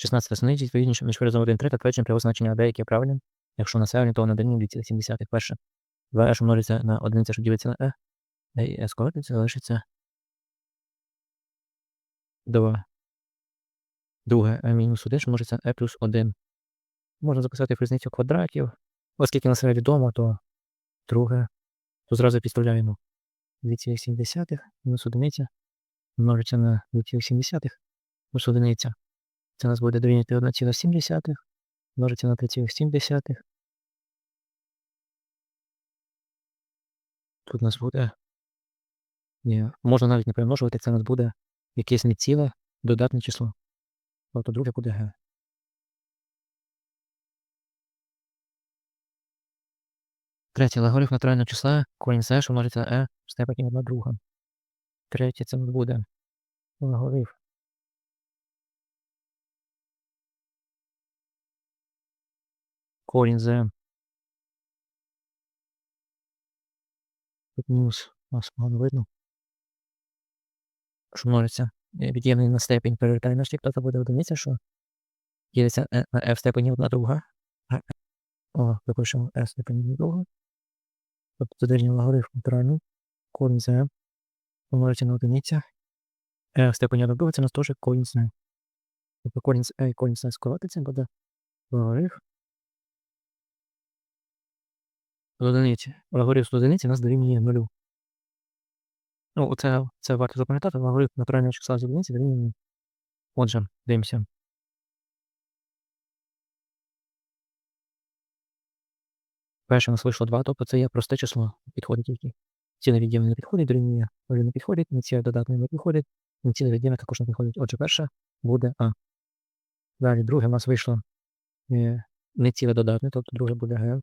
16 снизить відповідніше між виразом 1, 3 та твердженням при значення АД, яке правильне, якщо на це орієнтовано дорівнює 2,7. Перше. 2 що множиться на 1, що ділиться на Е, Е Е скоротиться, залишиться 2. Друге, Е мінус 1, що множиться на Е плюс 1. Можна записати різницю квадратів. Оскільки на відомо, то друге, то зразу підставляємо 2,7 мінус одиниця множиться на 2,7 плюс одиниця. Це у нас буде дорівнювати 1,7 множиться на 3,7. Тут у нас буде. Ні, можна навіть не перемножувати, це у нас буде якесь неціле додатне число. Тобто друге буде Г. Третє. Логарифм натурального числа корінь з що множиться на Е в степені 1 друга. Третє це нас буде логарифм. Корінь з Е. Тут мінус нас погано видно. Що множиться від'ємний на степень перевертає на штік, тобто буде одиниця, що ділиться Е на F степені 1 друга. О, випишемо F степені 1 друга. Тобто додержання логарифм натуральний. Корінь з Е. На одиниця. Е в степені 1 друга це нас теж корінь Е. Тобто корінь Е і корінь з Е скоротиться, буде логарифм. Одиниці. Логарифм з одиниці нас дорівнює нулю. Ну, оце, це варто запам'ятати, логарифм натурального числа з дорівнює. Отже, дивимося. Перше у нас вийшло 2, тобто це є просте число. Підходить які. Ціле від'ємне не підходить, дорівнює нулю не підходить, неціле додатне не підходить, неціле від'ємне також не підходить. Отже, перше буде А. Далі друге у нас вийшло е, неціле додатне, тобто друге буде Г.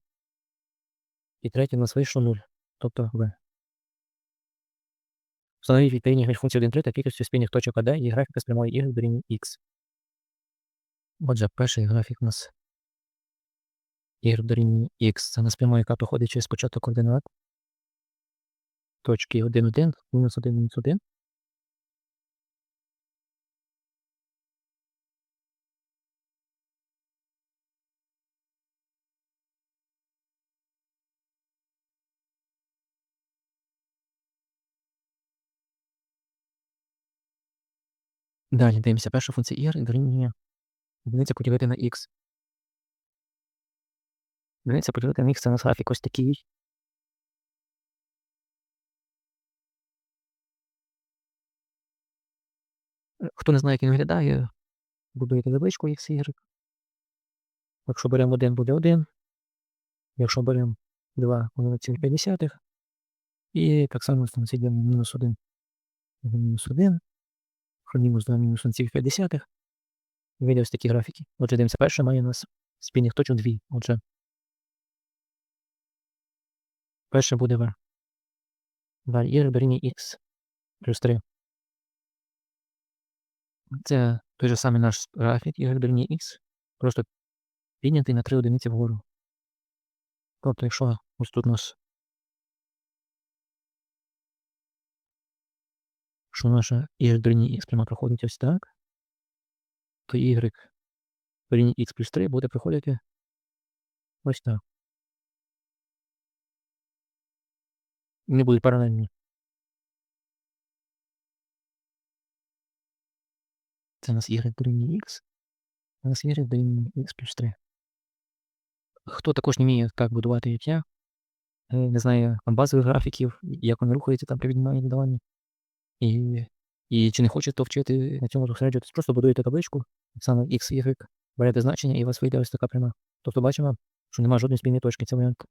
І третє у нас вийшло 0, тобто В. Встановіть відповідні між функції 1, 3 та кількістю спільних точок АД і графіка з прямої Y дорівнює X. Отже, перший графік у нас Y дорівнює X. Це нас пряма, яка проходить через початок координат. Точки 1, 1, мінус 1, мінус 1. Далі дивимося, перша функція y дорівнює одиниця поділити на х. Одиниця поділити на х це у нас графік ось такий. Хто не знає, як він виглядає, будуєте табличку x, y. Якщо беремо 1, буде 1. Якщо беремо 2, 1,5. І так само становиться мінус 1. Мінус 1. Мінус 2, мінус 1,5. Вийде ось такі графіки. Отже, дивимося, перше має у нас спільних точок 2. Отже, перше буде. Далі y дорівнює x плюс 3. Це той же самий наш графік y дорівнює x, просто піднятий на 3 одиниці вгору. Тобто, якщо ось тут у нас що наша y дорівнює x прямо проходить ось так, то y дорівнює x плюс 3 буде проходити ось так. Не будуть паралельні. Це у нас y дорівнює x, у нас y дорівнює x плюс 3. Хто також не вміє, як будувати як я, е, не там базових графіків, як вони рухаються там при відніманні додаванні, і, і чи не хоче то вчити на цьому зосереджуватись, просто будуєте табличку, саме x, y, берете значення, і у вас вийде ось така пряма. Тобто бачимо, що немає жодної спільної точки, це варіант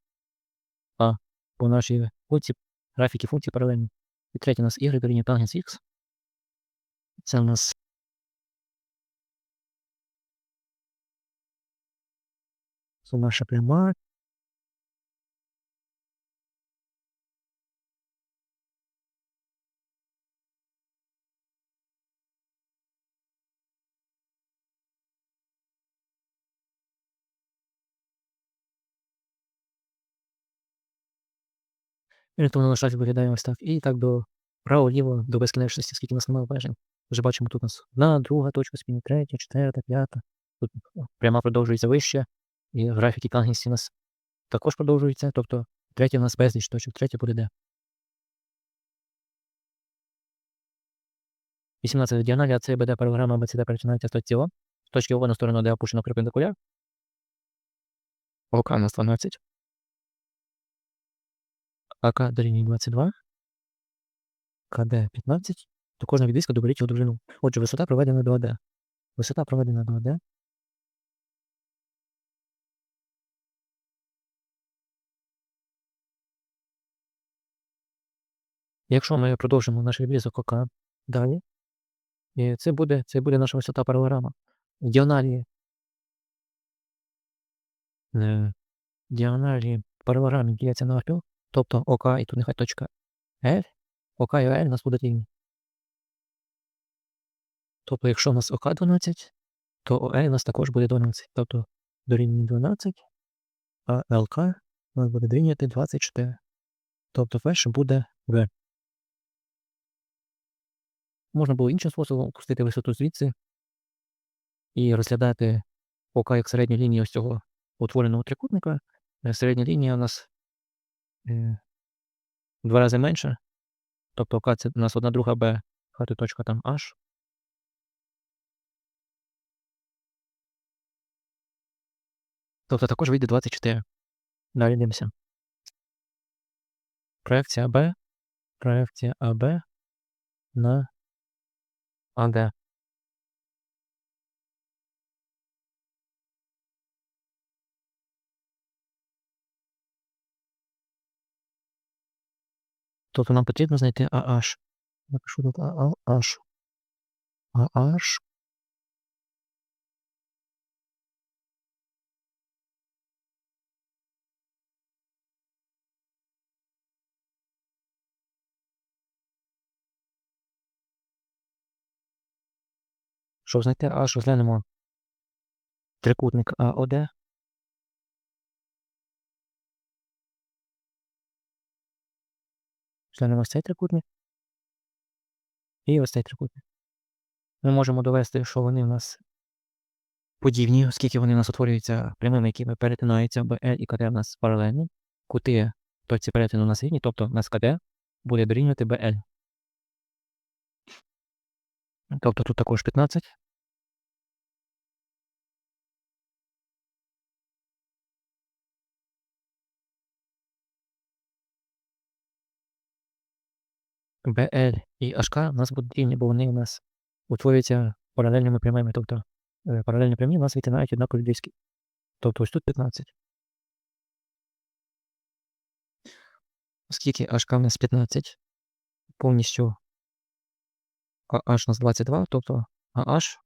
А. По нашій функції, графіки функції паралельні. І третє у нас y дорівнює тангенс x. Це у нас Це наша пряма. І тому наш графік виглядає ось так. І так до право-ліво до безкінечності, скільки у нас немає обмежень. Вже бачимо тут у нас одна, друга точка спільна, третя, четверта, п'ята. Тут пряма продовжується вище, і графіки тангенсі у нас також продовжуються. Тобто третє у нас безліч точок, третє буде де. 18 діагоналі, а це буде програма БЦД перетинається О. З точки О на сторону, де опущено перпендикуляр. ОК у нас 12. АК дорівнює 22. КД 15. То кожна відрізка доберіть його довжину. Отже, висота проведена до АД. Висота проведена до АД. Якщо ми продовжимо наш відрізок ОК далі, і це буде, це буде наша висота паралограма. Діагоналі, е, діагоналі паралограмі діляться навпіл, тобто ОК і тут нехай точка L, ОК і L у нас будуть рівні. Тобто, якщо у нас ОК 12, то ОЛ у нас також буде 12. Тобто дорівнює 12, а ЛК у нас буде дорівнювати 24. Тобто перше буде В. Можна було іншим способом опустити висоту звідси і розглядати ОК як середню лінію ось цього утвореного трикутника. Середня лінія у нас два рази менша. Тобто ОК це у нас одна друга Б, хати точка там H. Тобто також вийде 24. Далі дивимося. Проекція АБ. Проекція АБ на АД. Тобто нам потрібно знайти AH. Напишу тут AH. AH. Щоб знайти H, розглянемо трикутник АОД. Розглянемо ось цей трикутник. І ось цей трикутник. Ми можемо довести, що вони в нас подібні, оскільки вони у нас утворюються прямими, якими перетинаються BL і КД у нас паралельні. Кути точці перетину у нас рівні, тобто у нас КД буде дорівнювати BL. Тобто тут також 15. BL і HK у нас будуть рівні, бо вони у нас утворюються паралельними прямими. Тобто е, паралельні прямі у нас відтинають однакові диски. Тобто ось тут 15. Оскільки HK у нас 15, повністю AH у нас 22, тобто AH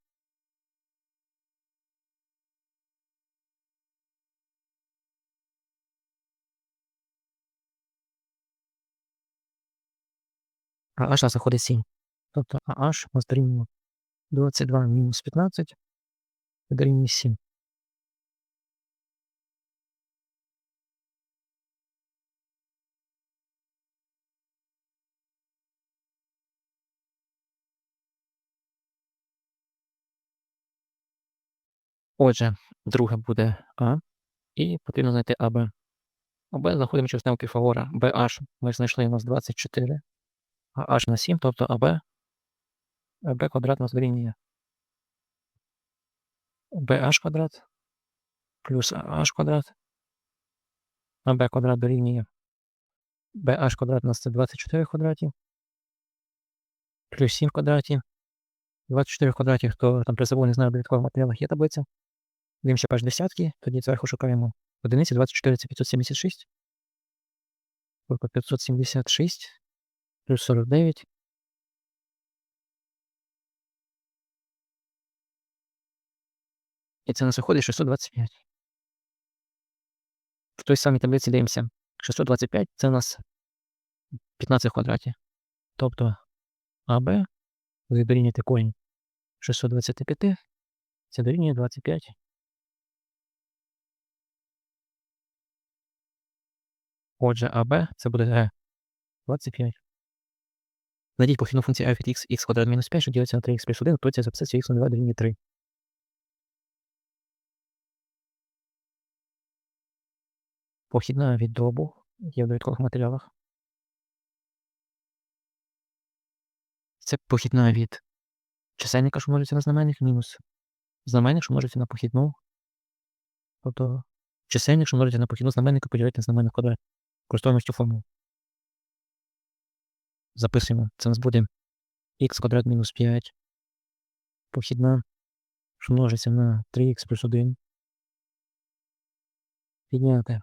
а у нас виходить 7. Тобто у нас дорівнює 22 мінус 15 дорівнює 7. Отже, друге буде А, і потрібно знайти АБ. АБ знаходимо через тему Піфагора. BH ми знайшли у нас 24, а H на 7, тобто АБ. АБ квадрат у нас дорівнює BH квадрат плюс H квадрат. АБ квадрат дорівнює BH квадрат у нас це 24 в квадраті. Плюс 7 в квадраті. 24 в квадраті, хто там при собою не знає, в додаткових матеріалах є таблиця. Дивимося перш десятки, тоді зверху шукаємо одиниці 24 це 576. Тобто 576 плюс 49. І це у нас виходить 625. В той самій таблиці дивимося. 625 це у нас 15 в квадраті. Тобто АБ буде дорівнювати корінь 625, це дорівнює 25. Отже, АБ це буде Г 25. Знайдіть похідну функцію f від x, x квадрат мінус 5, що ділиться на 3x плюс 1, готується записати x на 2 дорівнює 3. Похідна від добу є в довідкових матеріалах. Це похідна від чисельника, що множиться на знаменник, мінус знаменник, що множиться на похідну. Тобто чисельник, що множиться на похідну знаменника, поділити на знаменник квадрат. Користуємося цю формулу. Записуємо. Це у нас буде х квадрат мінус 5. Похідна, що множиться на 3х плюс 1. Підняти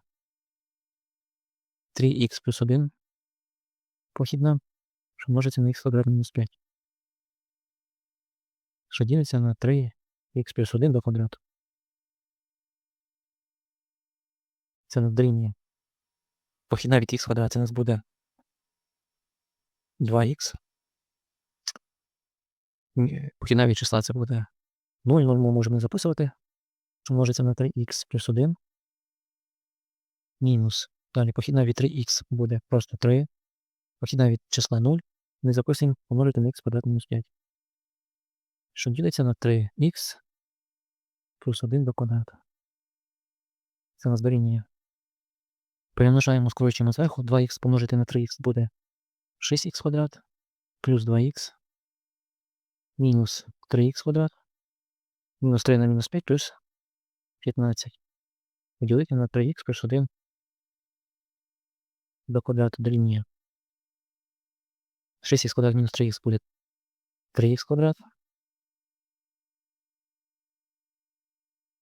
3х плюс 1. Похідна, що множиться на х квадрат мінус 5. Що ділиться на 3х плюс 1 до квадрату. Це нас дорівнює. Похідна від х квадрат це у нас буде 2х. Ні, Похідна від числа це буде 0, 0 ми можемо не записувати. Що множиться на 3х плюс 1. Мінус. Далі похідна від 3х буде просто 3. Похідна від числа 0. Не записуємо помножити на х квадрат мінус 5. Що ділиться на 3х плюс 1 до квадрата. Це у нас дорівнює. Перемножаємо, скорочуємо зверху. 2х помножити на 3х буде 6х квадрат плюс 2х мінус 3х квадрат. Мінус 3 на мінус 5 плюс 15. Поділити на 3х плюс 1 до квадрату дорівнює. 6х квадрат мінус 3х буде 3х квадрат.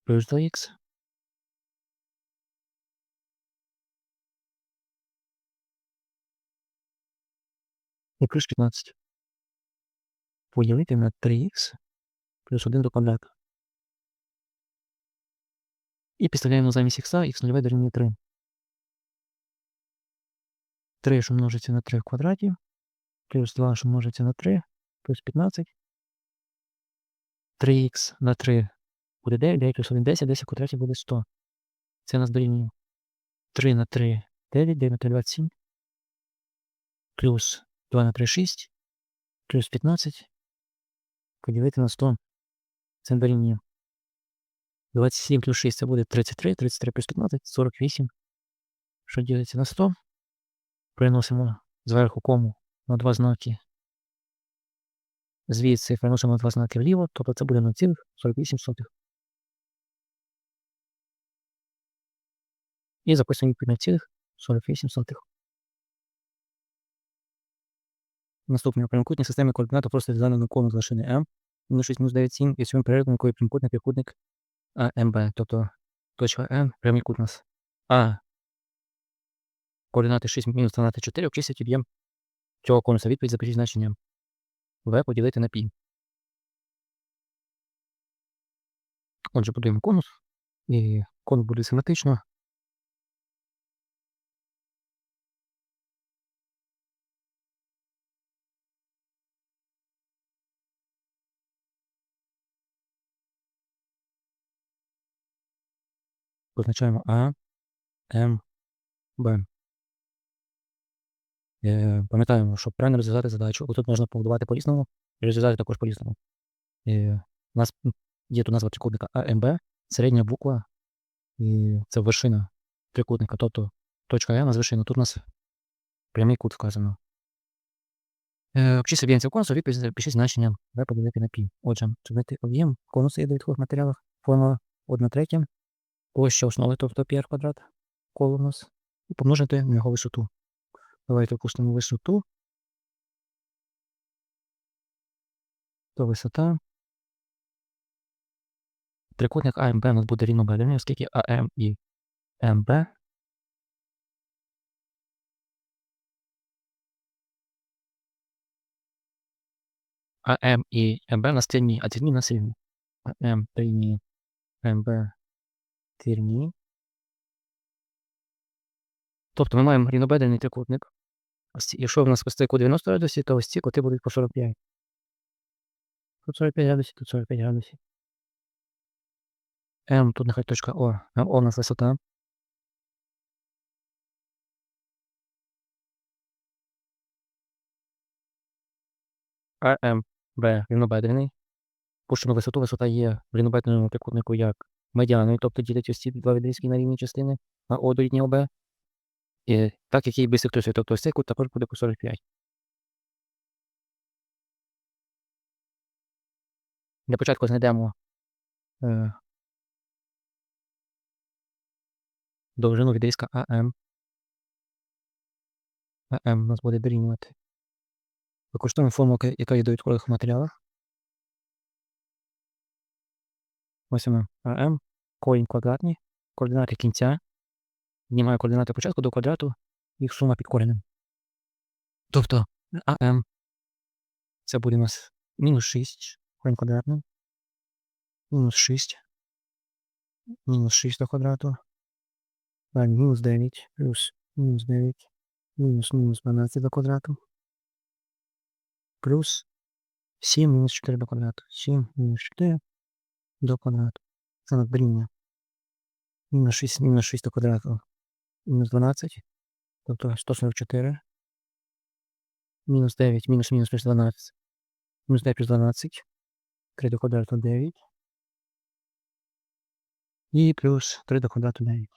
Плюс 2х. І плюс 15. Поділити на 3х плюс 1 до квадрату. І підставляємо замість х, х нульове дорівнює 3. 3, що множиться на 3 в квадраті, плюс 2, що множиться на 3, плюс 15. 3х на 3 буде 9, 9 плюс 1 10, 10 в квадраті буде 100. Це нас дорівнює 3 на 3 9, 9 на 3 27. Плюс 2 на 3 6, плюс 15. Поділити на 100. Це дорівнює 27 плюс 6 це буде 33, 33 плюс 15, 48. Що ділиться на 100? Переносимо зверху кому на два знаки. Звідси переносимо на два знаки вліво, тобто це буде 0,48. І записуємо відповідь 0,48. Наступний прямокутній системі координат просто дизайнено конус вершини М, мінус 6 мінус 9, 7, і своїм перерахункою прямокутник трикутник АМБ, тобто точка М, прямий кут у нас А. Координати 6 мінус 12, 4, обчислять об'єм цього конуса. Відповідь запишіть значення В поділити на π. Отже, будуємо конус, і конус буде симетрично. Позначаємо А, М, Б. Е, Пам'ятаємо, щоб правильно розв'язати задачу, тут можна побудувати по-різному і розв'язати також по-різному. Е, У нас є тут назва трикутника АМБ, середня буква, і це вершина трикутника, тобто точка М з вершини. Тут у нас прямий кут вказано. Е, Обчислюємо об'єм цього конусу, відповідь запишіть значення В поділити на π. Отже, знайти об'єм конусу є в матеріалах, формула 1 третя, площа основи, тобто πr квадрат, коло у нас, і помножити на його висоту. Давайте опустимо висоту. То висота. Трикутник АМБ у нас буде рівно рівнобедрений, оскільки АМ і МБ АМ і МБ у нас тірні, а у нас рівні. АМ рівні, МБ тірні. Тобто ми маємо рівнобедрений трикутник. Якщо в нас цей кут 90 градусів, то ось ці кути будуть по 45. Тут 45 градусів, тут 45 градусів. М, тут нехай точка О. О у нас висота. АМ, Б рівнобедрений. Пущено висоту, висота є в рівнобедреному трикутнику як медіаною, тобто ділить ці два відрізки на рівні частини, О дорівнює ОБ. І так як і бисектриси, тобто ось цей кут також буде по 45. Для початку знайдемо е, довжину відрізка АМ. АМ у нас буде дорівнювати. Використовуємо формулу, яка- є в довідкових матеріалах. Ось вона АМ, корінь квадратний, координати кінця. Знімаю координати початку до квадрату, їх сума під коренем. Тобто АМ це буде у нас мінус 6 корінь квадратний, мінус 6, мінус 6 до квадрату, далі мінус 9, плюс мінус 9, мінус мінус 12 до квадрату, плюс 7 мінус 4 до квадрату, 7 мінус 4 до квадрату. Це нас дорівнює. Мінус 6, мінус 6 до квадрату, мінус 12, тобто 144. Мінус 9, мінус мінус плюс 12. Мінус 9 плюс 12. 3 до квадрату 9. І плюс 3 до квадрату 9.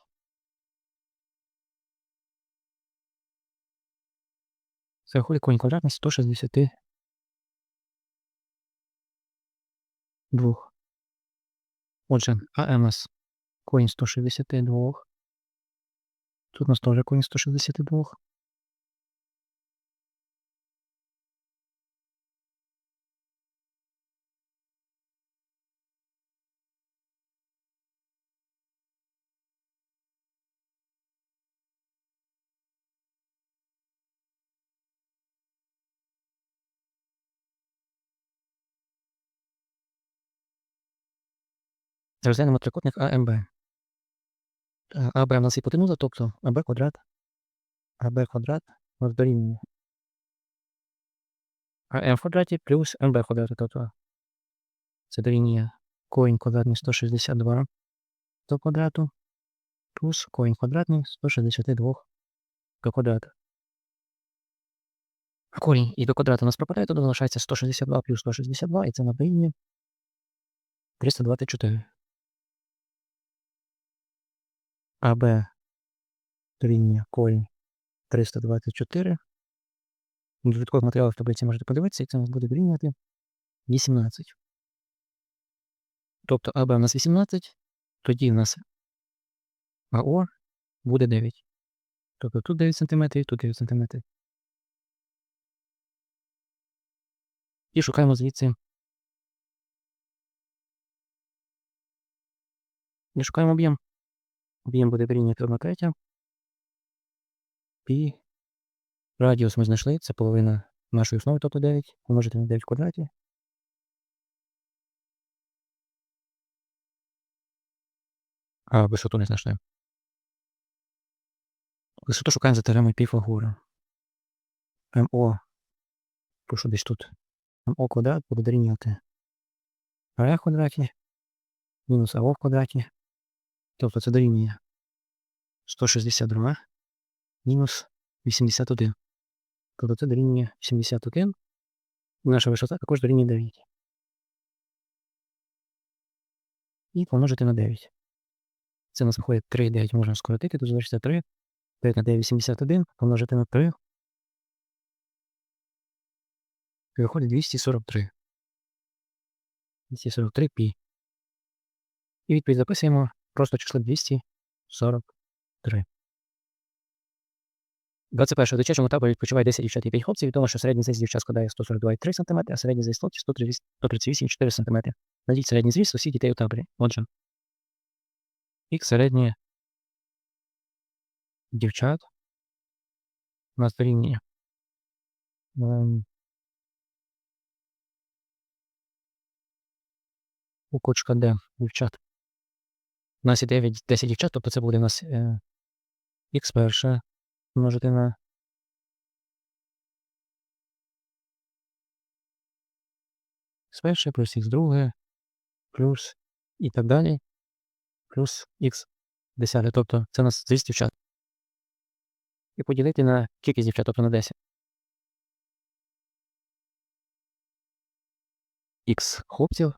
Це виходить корінь квадратний 162. Отже, АМ корінь 162. Тут у нас теж корінь 162. Розглянемо трикутник АМБ. АБ у нас гіпотенуза, тобто АБ квадрат. АБ квадрат у нас дорівнює АМ в квадраті плюс МБ в квадраті, тобто це дорівнює корінь квадратний 162 до квадрату плюс корінь квадратний 162 до квадрату. Корінь і до квадрата у нас пропадає, тоді залишається 162 плюс 162, і це на дорівнює 324. АБ дорівнює корінь 324. В додаткових матеріалах в таблиці можете подивитися, і це у нас буде дорівнювати 18. Тобто АБ у нас 18, тоді в нас АО буде 9. Тобто тут 9 см, тут 9 см. І шукаємо звідси. І шукаємо об'єм. Об'єм буде 1 третя. Пі. Радіус ми знайшли, це половина нашої основи, тобто 9, помножити на 9 в квадраті. А висоту не знайшли. Висоту шукаємо за теоремою Піфагора. МО. Пишу десь тут. МО квадрат буде дорівнювати АР квадраті мінус АО в квадраті. Тобто це дорівнює 162 мінус 81. Тобто це дорівнює 71. І наша висота також дорівнює 9. І помножити на 9. Це у нас виходить 3, 9 можна скоротити, тут залишиться 3. 9 на 9, 81, помножити на 3. І виходить 243. 243 пі. І відповідь записуємо просто число 243. 21 до чечому таборі відпочиває 10 дівчат і 5 хлопців. Відомо, що середній зріст дівчат складає 142,3 см, а середній зріст хлопців 138,4 см. Найдіть середній зріст усіх дітей у таборі. Отже, х середнє дівчат у нас ем, У кочка Д дівчат. Нас є 9, 10 дівчат, тобто це буде у нас е, х перше множити на х перше плюс х друге плюс і так далі, плюс х десяте. Тобто це у нас зріст дівчат. І поділити на кількість дівчат, тобто на 10. Х хлопців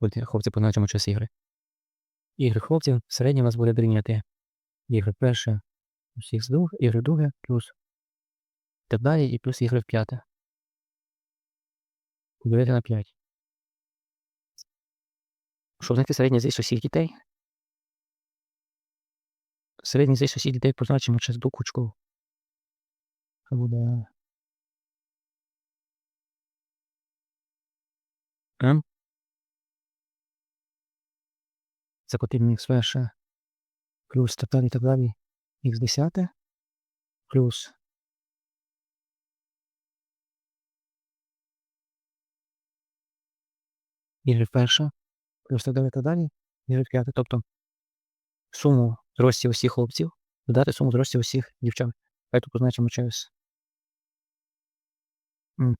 От хлопці позначимо час ігри. Ігри хлопців середньо у нас буде дорівнювати ігри перше плюс х друге, ігри друге плюс так далі і плюс ігри в п'яте. Поділити на 5. Щоб знайти середній зість усіх дітей. Середній зість усіх дітей позначимо через докучку. Це буде М. Потрібно х перше плюс так далі, так далі, х десяте плюс y перша плюс так далі, так далі, y п'яте. Тобто суму зростів усіх хлопців додати суму зростів усіх дівчат. Хай позначимо через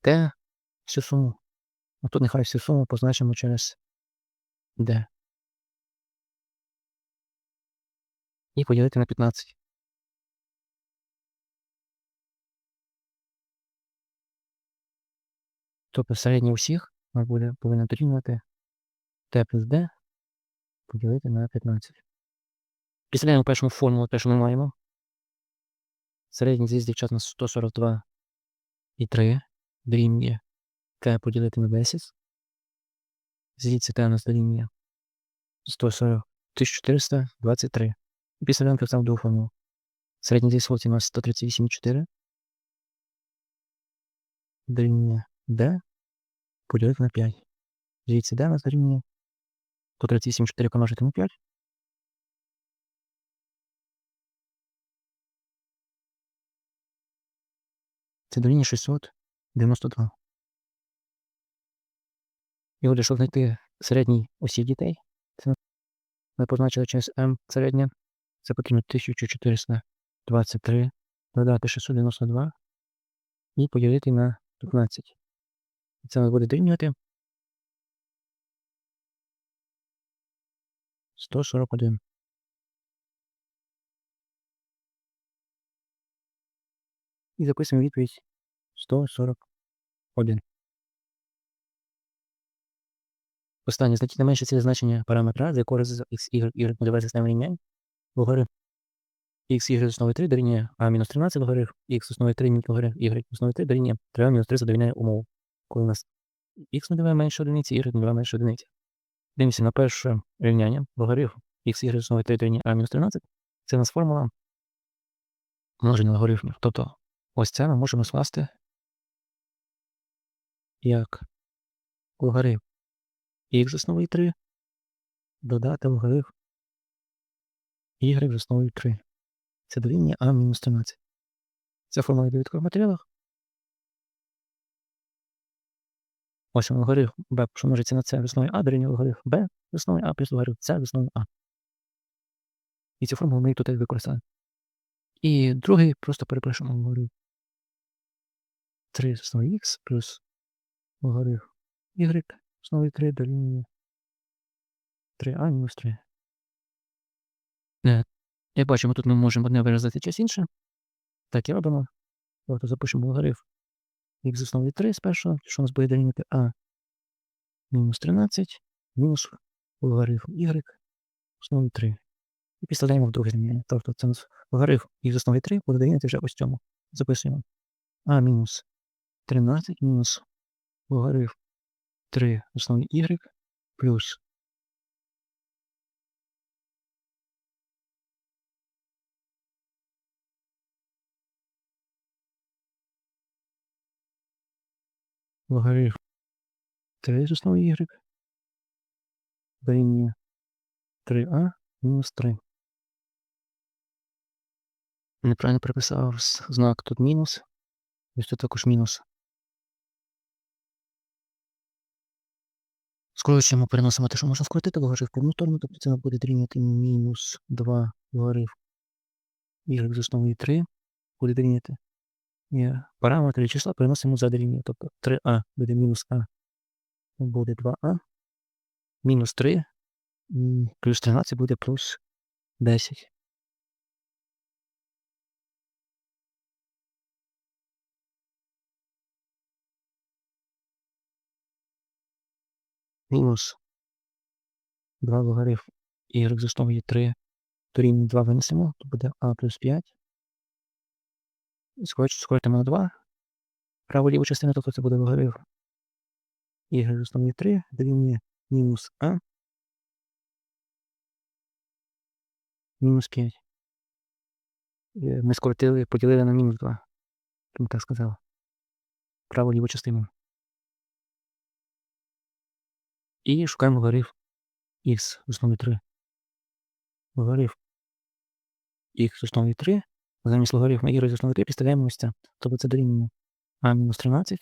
Т всю суму. А тут нехай всю суму позначимо через D. І поділити на 15. Тобто середній усіх у буде повинен дорівнювати Т плюс D поділити на 15. Підставляємо першому формулу те, що ми маємо. Середній з'їзд дівчат на 142 і 3 дорівнює Т поділити на 10. Звідси Т у нас дорівнює 140 1423. Так само другу формулу. Середній з'їзд у нас 138,4 дорівнює D поділити на 5. Звідси D у нас дорівнює 138,4 помножити на 5. Це дорівнює 692. І отже, щоб знайти середній усіх дітей, це ми позначили через m середнє. Це потрібно 1423 додати 692 і поділити на 15. Це нас буде дорівнювати 141. І записуємо відповідь 141. Останнє знайти найменше ціле значення параметра, за якого розв'язок x, y, y нульове системи рівнянь, логарифм x, y основи 3 дорівнює a мінус 13 логарифм, x з основи 3 логарифм, y основи 3 дорівнює 3 мінус 3 задовільняє умову. Коли у нас x нульове менше одиниці, y нульове менше одиниці. Дивимося на перше рівняння, логарифм x, y основи 3 дорівнює a мінус 13. Це у нас формула множення логарифмів. Тобто ось це ми можемо скласти як логарифм х з основою 3 додати логарифм y з основою 3. Це дорівнює а мінус 13. Це формула в довідкових матеріалах. Ось логарифм b, що множиться на c з основою а, дорівнює логарифм b з основою а плюс логарифм c з основою а. І цю формулу ми тут використаємо. І другий просто перепишемо логарифм 3 з основою х плюс логарифм y основі 3 дорівнює 3а мінус 3. Е, Як бачимо, тут ми можемо одне виразити час інше. Так і робимо. Тобто запишемо логарифм х з основі 3 з першого, що у нас буде дорівнювати а мінус 13 мінус логарифм y з основі 3. І підставляємо в друге рівняння. Тобто це у нас логарифм х з основі 3 буде дорівнювати вже ось цьому. Записуємо а мінус 13 мінус логарифм 3 основі y плюс логарифм 3 з основи y дорівнює 3а мінус 3. Неправильно переписав знак тут мінус. Ось тут також мінус. Скорочуємо, переносимо те, що можна скоротити, логарифм в одну сторону, тобто це буде дорівнювати мінус 2 логарифм y з основою 3 буде дорівнювати. І параметри числа переносимо за дорівнює, тобто 3а буде мінус а, буде 2а, мінус 3, плюс 13 буде плюс 10. Мінус 2 логарифм y з основою 3 дорівнює 2 винесемо, то буде а плюс 5. Скоротимо на 2. Праву ліву частину, тобто це буде логарифм y з основою 3 дорівнює мінус а мінус 5. Е, Ми скоротили, поділили на мінус 2. Тому так сказав. Праву ліву частину. І шукаємо логарифм х з основою 3. Логарифм х з основою 3. Замість логарифму y з основою 3 підставляємо ось. Тобто це дорівнює а мінус 13.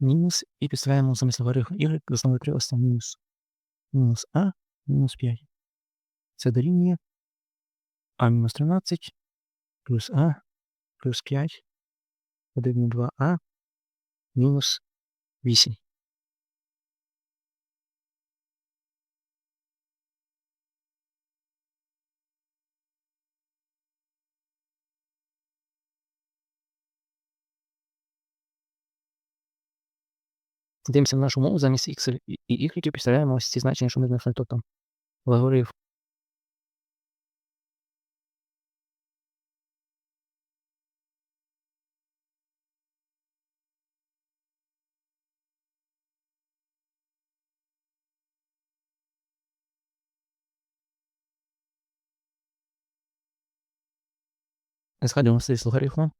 Мінус і підставляємо замість логарифму y з основою 3 ось мінус. Мінус а мінус 5. Це дорівнює а мінус 13 плюс а плюс 5 дорівнює 2а мінус 8. Дивимося на нашу мову замість x і y підставляємо ось ці значення, що ми знайшли. Тобто логарифм Згадуємо цей з логарифмом.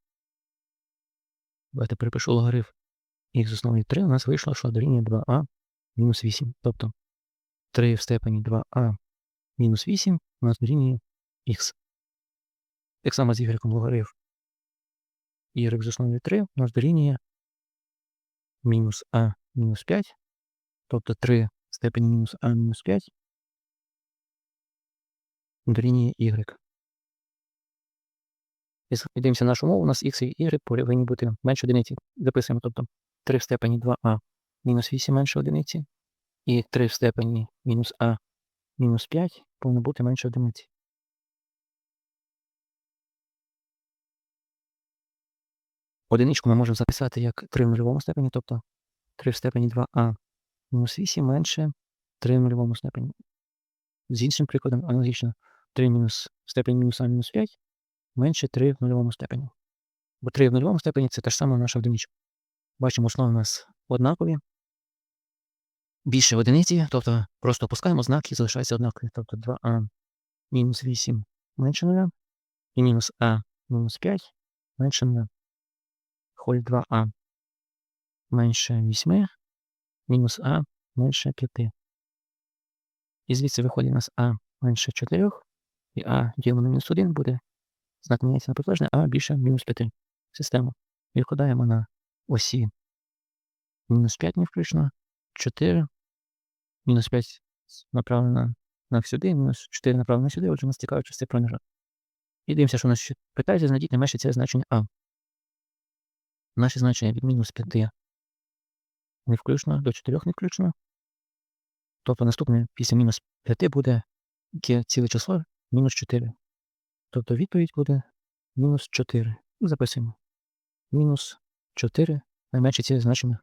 Давайте перепишу логарифм х з основою 3, у нас вийшло, що дорівнює 2а мінус 8. Тобто 3 в степені 2а мінус 8 у нас дорівнює х. Так само з y логарифм y з основою 3 у нас дорівнює мінус а мінус 5. Тобто 3 в степені мінус а мінус 5 дорівнює y. І дивимося нашу мову, у нас x і y повинні бути менше одиниці. Записуємо, тобто 3 в степені 2а мінус 8 менше одиниці. І 3 в степені мінус а мінус 5 повинно бути менше одиниці. Одиничку ми можемо записати як 3 в нульовому степені, тобто 3 в степені 2а мінус 8 менше 3 в нульовому степені. З іншим прикладом аналогічно 3 мінус в степені мінус а мінус 5 менше 3 в нульовому степені. Бо 3 в нульовому степені це та ж сама наша одиничка. Бачимо, основи у нас однакові. Більше одиниці, тобто просто опускаємо знак і залишається однакові. Тобто 2а мінус 8 менше 0, і мінус а мінус 5 менше 0. Входить 2а менше 8, мінус а менше 5. І звідси виходить у нас а менше 4, і а ділимо на мінус 1 буде Знак міняється на протилежне, а більше мінус 5. Систему. Відкладаємо на осі мінус 5 не включно, 4, мінус 5 направлено на сюди, мінус 4 направлено сюди, отже, у нас цікавить цей проміжок. І дивимося, що у нас ще питається, знайдіть найменше це значення А. Наше значення від мінус 5 не включно, до 4 не включно. Тобто наступне після мінус 5 буде ціле число мінус 4. Тобто відповідь буде мінус 4. Записуємо. Мінус 4 найменше ці значення